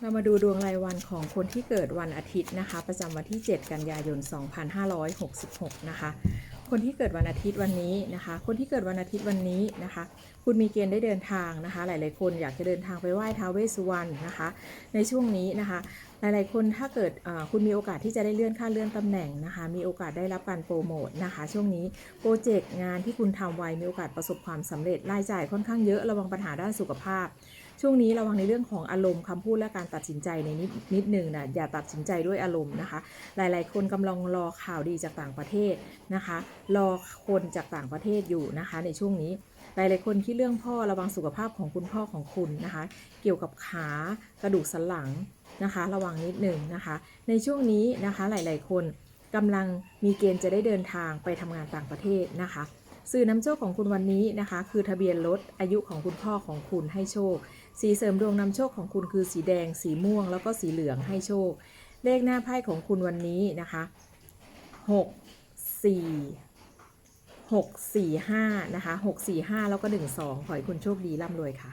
เรามาดูดวงรายวันของคนที่เกิดวันอาทิตย์นะคะ ประจำวันที่ 7 กันยายน 2566 นะคะ คนที่เกิดวันอาทิตย์วันนี้นะคะ คนที่เกิดวันอาทิตย์วันนี้นะคะ คุณมีเกณฑ์ได้เดินทางนะคะ หลาย ๆ คนอยากจะเดินทางไปไหว้ท้าวเวสสุวรรณนะคะ ในช่วงนี้นะคะ หลาย ๆ คนถ้าเกิดคุณมีโอกาสที่จะได้เลื่อนขั้นเลื่อนตำแหน่งนะคะ มีโอกาสได้รับการโปรโมทนะคะ ช่วงนี้โปรเจกต์งานที่คุณทำไว้มีโอกาสประสบความสำเร็จรายจ่ายค่อนข้างเยอะระวังปัญหาด้านสุขภาพ ช่วงนี้ระวังในเรื่องของอารมณ์คำพูดและการตัดสินใจในนิดนิดหนึ่งนะอย่าตัดสินใจด้วยอารมณ์นะคะ หลาย ๆ คนกำลังรอข่าวดีจากต่างประเทศนะคะ รอคนจากต่างประเทศอยู่นะคะ ในช่วงนี้หลาย ๆ คนคิดเรื่องพ่อระวังสุขภาพของคุณพ่อของคุณนะคะ เกี่ยวกับขากระดูกสันหลังนะคะ ระวังนิดหนึ่งนะคะ ในช่วงนี้นะคะหลาย ๆ คนกำลังมีเกณฑ์จะได้เดินทางไปทำงานต่างประเทศนะคะ สื่อนำโชคของคุณวันนี้นะคะ คือทะเบียนรถอายุของคุณพ่อของคุณให้โชค สีเสริมดวงนำโชคของคุณคือสีแดง สีม่วง แล้วก็สีเหลืองให้โชค เลขหน้าไพ่ของคุณวันนี้นะคะหกสี่หกสี่ห้านะคะหกสี่ห้าแล้วก็หนึ่งสองขอให้คุณโชคดีร่ำรวยค่ะ